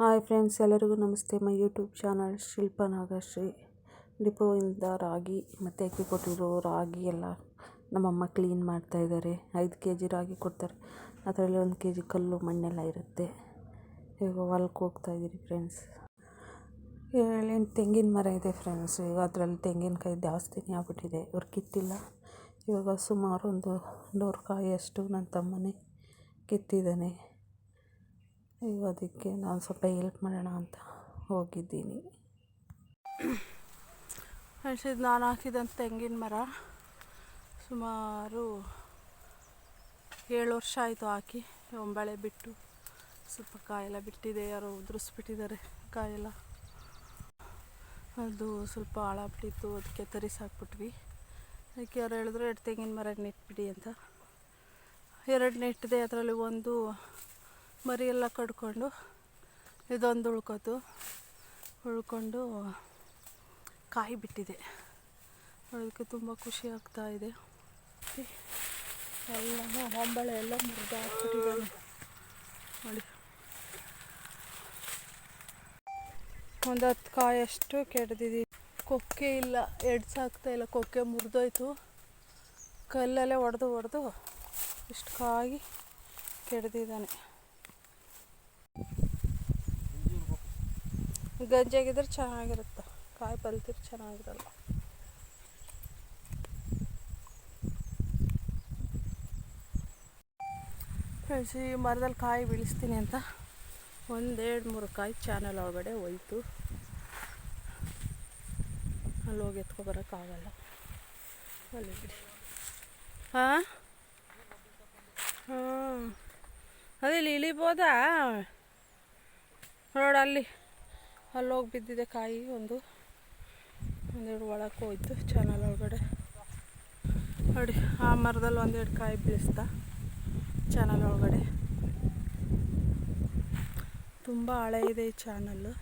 Hi friends, ಎಲ್ಲರಿಗೂ ನಮಸ್ತೆ. My YouTube channel Shilpa Nagashree. ಡಿಪೋಯಿಂದ ರಾಗಿ, ಮತ್ತು ಅಕ್ಕಿ ಕೊಟ್ಟಿರೋ ರಾಗಿ ಎಲ್ಲ ನಮ್ಮಮ್ಮ ಕ್ಲೀನ್ ಮಾಡ್ತಾ ಇದ್ದಾರೆ. ಐದು ಕೆ ಜಿ ರಾಗಿ ಕೊಡ್ತಾರೆ. ಅದರಲ್ಲಿ ಒಂದು ಕೆ ಜಿ ಕಲ್ಲು ಮಣ್ಣೆಲ್ಲ ಇರುತ್ತೆ. ಈಗ ಹೊಲಕ್ಕೆ ಹೋಗ್ತಾ ಫ್ರೆಂಡ್ಸ್. ಏಳೆಂಟು ತೆಂಗಿನ ಮರ ಇದೆ ಫ್ರೆಂಡ್ಸ್. ಈಗ ಅದರಲ್ಲಿ ತೆಂಗಿನಕಾಯಿ ಜಾಸ್ತಿನೇ ಆಗ್ಬಿಟ್ಟಿದೆ. ಇವ್ರು ಕಿತ್ತಿಲ್ಲ. ಇವಾಗ ಸುಮಾರು ಒಂದು ನೂರು ಕಾಯಿಯಷ್ಟು ನನ್ನ ತಮ್ಮನೇ ಕಿತ್ತಿದ್ದಾನೆ. ಈಗ ಅದಕ್ಕೆ ನಾನು ಸ್ವಲ್ಪ ಹೆಲ್ಪ್ ಮಾಡೋಣ ಅಂತ ಹೋಗಿದ್ದೀನಿ. ಫ್ರೆಂಡ್ಸ್ ಇದು ನಾನು ಹಾಕಿದಂಥ ತೆಂಗಿನ ಮರ ಸುಮಾರು ಏಳು ವರ್ಷ ಆಯಿತು ಹಾಕಿ. ಒಂಬಳೆ ಬಿಟ್ಟು ಸ್ವಲ್ಪ ಕಾಯೆಲ್ಲ ಬಿಟ್ಟಿದೆ, ಯಾರೋ ಉದುರಿಸ್ಬಿಟ್ಟಿದ್ದಾರೆ ಕಾಯೆಲ್ಲ. ಅದು ಸ್ವಲ್ಪ ಹಾಳಾಗ್ಬಿಟ್ಟಿತ್ತು, ಅದಕ್ಕೆ ತರಿಸಾಕ್ಬಿಟ್ವಿ ಅದಕ್ಕೆ ಯಾರು ಹೇಳಿದ್ರು, ಎರಡು ತೆಂಗಿನ ಮರ ನೆಟ್ಬಿಡಿ ಅಂತ. ಎರಡು ನೆಟ್ಟಿದೆ ಅದರಲ್ಲಿ ಒಂದು ಮರಿ ಎಲ್ಲ ಕಡ್ಕೊಂಡು ಇದೊಂದು ಉಳ್ಕೋತು. ಉಳ್ಕೊಂಡು ಕಾಯಿ ಬಿಟ್ಟಿದೆ. ಅದಕ್ಕೆ ತುಂಬ ಖುಷಿ ಆಗ್ತಾ ಇದೆ. ಎಲ್ಲನೂ ಹೊಂಬಳೆ ಎಲ್ಲ ಮುರಿದು ಹಾಕ್ಬಿಟ್ಟಿದ್ದಾನೆ ನೋಡಿ. ಒಂದು ಹತ್ತು ಕಾಯಷ್ಟು ಕೆಡ್ದಿದ್ದೀವಿ ಕೊಕ್ಕೆ ಇಲ್ಲ ಎಡ್ಸಾಗ್ತಾ ಇಲ್ಲ. ಕೊಕ್ಕೆ ಮುರಿದೋಯ್ತು. ಕಲ್ಲಲ್ಲೇ ಒಡೆದು ಒಡೆದು ಇಷ್ಟು ಕಾಯಿ ಕೆಡ್ದಿದ್ದಾನೆ. ಗಂಜಿಯಾಗಿದ್ರೆ ಚೆನ್ನಾಗಿರುತ್ತೆ. ಕಾಯಿ ಪಲ್ತಿದ್ರೆ ಚೆನ್ನಾಗಿರಲ್ಲ. ಫ್ರೆಂಡ್ಸ್ ಈ ಮರದಲ್ಲಿ ಕಾಯಿ ಬೀಳಿಸ್ತೀನಿ ಅಂತ. ಒಂದೆರಡು ಮೂರು ಕಾಯಿ ಚಾನಲ್ ಒಳಗಡೆ ಹೋಯ್ತು. ಅಲ್ಲಿ ಹೋಗಿ ಎತ್ಕೊಬರೋಕ್ಕಾಗಲ್ಲ ಅಲ್ಲಿ ಬಿಡಿ. ಹಾಂ? ಹಾಂ ಅದೇ ಇಲ್ಲಿ ಇಳಿಬೋದಾ? ನೋಡಿ ಅಲ್ಲಿ ಅಲ್ಲಿ ಬಿದ್ದಿದೆ ಕಾಯಿ ಒಂದು. ಒಂದೆರಡು ಒಳಕ್ಕೆ ಹೋಯ್ತು ಚಾನಲ್ ಒಳಗಡೆ. ನೋಡಿ, ಆ ಮರದಲ್ಲಿ ಒಂದೆರಡು ಕಾಯಿ ಬೀಳಿಸ್ತಾ ಚಾನಲ್ ಒಳಗಡೆ. ತುಂಬ ಹಳೆ ಇದೆ ಈ ಚಾನಲ್ಲು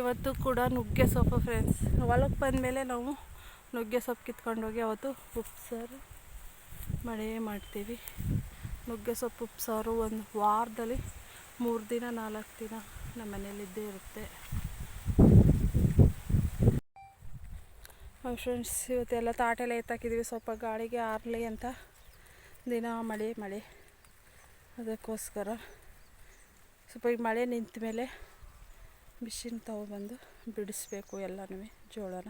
ಇವತ್ತು ಕೂಡ ನುಗ್ಗೆ ಸೊಪ್ಪು ಫ್ರೆಂಡ್ಸ್ ಹೊಲಕ್ಕೆ ಬಂದಮೇಲೆ ನಾವು ನುಗ್ಗೆ ಸೊಪ್ಪು ಕಿತ್ಕೊಂಡೋಗಿ ಅವತ್ತು ಉಪ್ಸಾರು ಮಳೆ ಮಾಡ್ತೀವಿ. ನುಗ್ಗೆ ಸೊಪ್ಪು ಸಾರು ಒಂದು ವಾರದಲ್ಲಿ ಮೂರು ದಿನ, ನಾಲ್ಕು ದಿನ ನಮ್ಮ ಮನೇಲಿದ್ದೇ ಇರುತ್ತೆ ಫ್ರೆಂಡ್ಸ್ ಇವತ್ತೆಲ್ಲ ತಾಟೆಲ್ಲ ಎತ್ತಾಕಿದ್ದೀವಿ. ಸ್ವಲ್ಪ ಗಾಳಿಗೆ ಆರಲಿ ಅಂತ ದಿನ ಮಳೆ ಮಳೆ. ಅದಕ್ಕೋಸ್ಕರ ಸ್ವಲ್ಪ ಈಗ ಮಳೆ ನಿಂತ ಮೇಲೆ ಮಿಷಿನ್ ತೊಗೊಬಂದು ಬಿಡಿಸ್ಬೇಕು ಎಲ್ಲನೂ, ಜೋಳನ.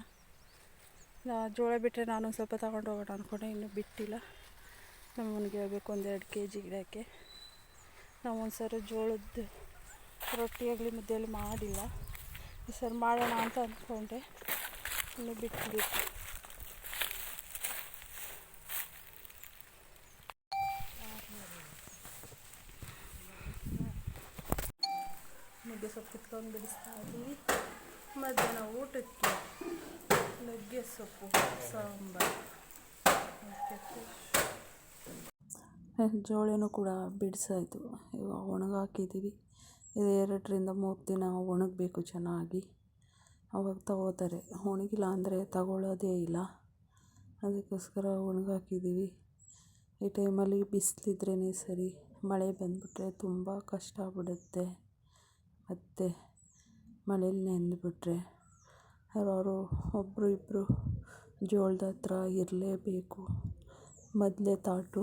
ಜೋಳ ಬಿಟ್ಟರೆ ನಾನು ಸ್ವಲ್ಪ ತಗೊಂಡು ಹೋಗೋಣ ಅಂದ್ಕೊಂಡೆ ಇನ್ನೂ ಬಿಟ್ಟಿಲ್ಲ. ನಮ್ಮನಿಗೆ ಹೇಳ್ಬೇಕು ಒಂದೆರಡು ಕೆ ಜಿ ಗಿಡಕ್ಕೆ. ನಾವು ಒಂದು ಸಾರಿ ಜೋಳದ್ದು ರೊಟ್ಟಿಯಾಗಲಿ ಮುದ್ದೆಯಲ್ಲಿ ಮಾಡಿಲ್ಲ. ಈ ಸರಿ ಮಾಡೋಣ ಅಂತ ಅಂದ್ಕೊಂಡೆ. ಇನ್ನು ಬಿಟ್ಟು ನುಗ್ಗೆ ಸೊಪ್ಪು ಕಿತ್ಕೊಂಡು ಬಿಡಿಸ್ತಾ ಇದ್ದೀವಿ ಮಧ್ಯಾಹ್ನ ಊಟಕ್ಕೆ ನುಗ್ಗೆ ಸೊಪ್ಪು, ಸಾಂಬಾರು. ಜೋಳನೂ ಕೂಡ ಬಿಡಿಸಾಯಿತು. ಇವಾಗ ಒಣಗಾಕಿದ್ದೀವಿ ಇದು ಎರಡರಿಂದ ಮೂರು ದಿನ ಒಣಗಬೇಕು ಚೆನ್ನಾಗಿ. ಅವಾಗ ತಗೋತಾರೆ. ಒಣಗಿಲ್ಲ ಅಂದರೆ ತಗೊಳ್ಳೋದೇ ಇಲ್ಲ. ಅದಕ್ಕೋಸ್ಕರ ಒಣಗಾಕಿದ್ದೀವಿ ಈ ಟೈಮಲ್ಲಿ ಬಿಸಿಲಿದ್ರೇ ಸರಿ. ಮಳೆ ಬಂದುಬಿಟ್ರೆ ತುಂಬ ಕಷ್ಟ ಆಗ್ಬಿಡುತ್ತೆ. ಮತ್ತು ಮಳೇಲಿ ನೆಂದುಬಿಟ್ರೆ ಯಾರಾದ್ರು ಒಬ್ಬರು ಇಬ್ಬರು ಜೋಳದ ಹತ್ರ ಇರಲೇಬೇಕು. ಮೊದಲೇ ತಾಟು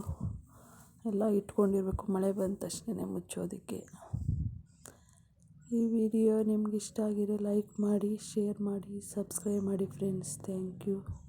ಎಲ್ಲ ಇಟ್ಕೊಂಡಿರಬೇಕು. ಮಳೆ ಬಂದ ತಕ್ಷಣ ಮುಚ್ಚೋದಕ್ಕೆ. ಈ ವಿಡಿಯೋ ನಿಮ್ಗೆ ಇಷ್ಟ ಆಗಿದ್ರೆ ಲೈಕ್ ಮಾಡಿ, ಶೇರ್ ಮಾಡಿ, ಸಬ್ಸ್ಕ್ರೈಬ್ ಮಾಡಿ ಫ್ರೆಂಡ್ಸ್. Thank you.